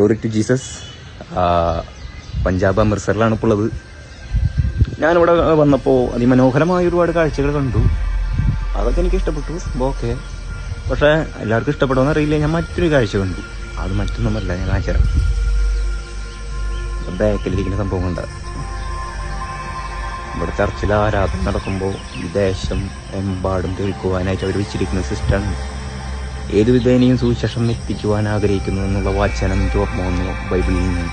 Glory to Jesus Punjab അമൃത്സറിലാണ് ഇപ്പോൾ ഉള്ളത്. ഞാനിവിടെ വന്നപ്പോൾ അതിമനോഹരമായ ഒരുപാട് കാഴ്ചകൾ കണ്ടു. അതൊക്കെ എനിക്ക് ഇഷ്ടപ്പെട്ടു. ഓക്കെ പക്ഷേ എല്ലാവർക്കും ഇഷ്ടപ്പെടുമെന്ന് അറിയില്ല. ഞാൻ മറ്റൊരു കാഴ്ച കണ്ടു. അത് മറ്റൊന്നുമല്ല. ഞാൻ കാഴ്ച ബാക്കിലിരിക്കുന്ന സംഭവം കണ്ട. ഇവിടെ ചർച്ചിൽ ആരാധന നടക്കുമ്പോൾ ഈ ദേശം എമ്പാടും കേൾക്കുവാനായിട്ട് അവർ വെച്ചിരിക്കുന്ന സിസ്റ്റമാണ് ഏത് വിധേനയും സുവിശേഷം എത്തിക്കുവാൻ ആഗ്രഹിക്കുന്നു എന്നുള്ള വാചനം ഓർമ്മ വന്നു ബൈബിളിൽ നിന്ന്.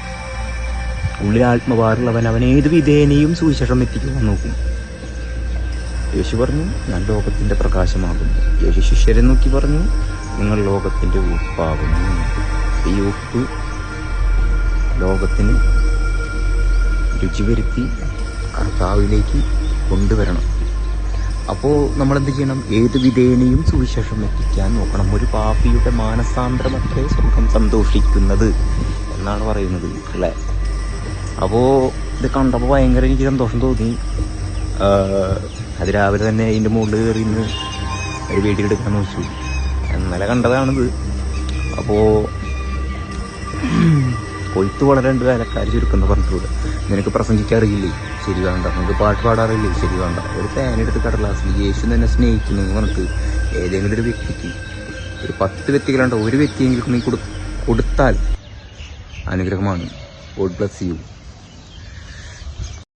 ഉള്ളിൽ ആത്മവാറുള്ളവൻ അവൻ ഏത് വിധേനയും സുവിശേഷം എത്തിക്കുവാൻ നോക്കും. യേശു പറഞ്ഞു ഞാൻ ലോകത്തിന്റെ പ്രകാശമാകുന്നു. യേശു ശിഷ്യരെ നോക്കി പറഞ്ഞു നിങ്ങൾ ലോകത്തിന്റെ ഉപ്പാകുന്നു. ഈ ഉപ്പ് ലോകത്തിന് രുചി വരുത്തി കർത്താവിലേക്ക് കൊണ്ടുവരണം. അപ്പോൾ നമ്മൾ എന്ത് ചെയ്യണം? ഏത് വിധേനയും സുവിശേഷം എത്തിക്കാൻ നോക്കണം. ഒരു പാപിയുടെ മാനസാന്തരം അത്രേ സ്വർഗം സന്തോഷിക്കുന്നത് എന്നാണ് പറയുന്നത് അല്ലേ അപ്പോൾ ഇത് കണ്ടപ്പോൾ ഭയങ്കര എനിക്ക് സന്തോഷം തോന്നി. അത് രാവിലെ തന്നെ അതിന്റെ മുകളിൽ കയറി ഇന്ന് ഒരു വീഡിയോ എടുക്കാൻ വെച്ചു ഇന്നലെ കണ്ടതാണിത്. അപ്പോൾ കൊയ്ത്ത് വളരേണ്ട വേലക്കാർ ചുരുക്കുന്ന പറഞ്ഞിട്ടുണ്ട്. നിനക്ക് പ്രസംഗിക്കാറില്ലേ ശരി വേണ്ട. നിനക്ക് പാട്ട് പാടാറില്ലേ ശരി വേണ്ട. ഒരു പേനെടുത്ത് കടലാസിൽ യേശു തന്നെ സ്നേഹിക്കുന്നു പറഞ്ഞിട്ട് ഏതെങ്കിലും ഒരു വ്യക്തിക്ക്. ഒരു പത്ത് വ്യക്തികളുണ്ടോ ഒരു വ്യക്തിയെങ്കിലും നീ കൊടു കൊടുത്താൽ അനുഗ്രഹമാണ്. God bless you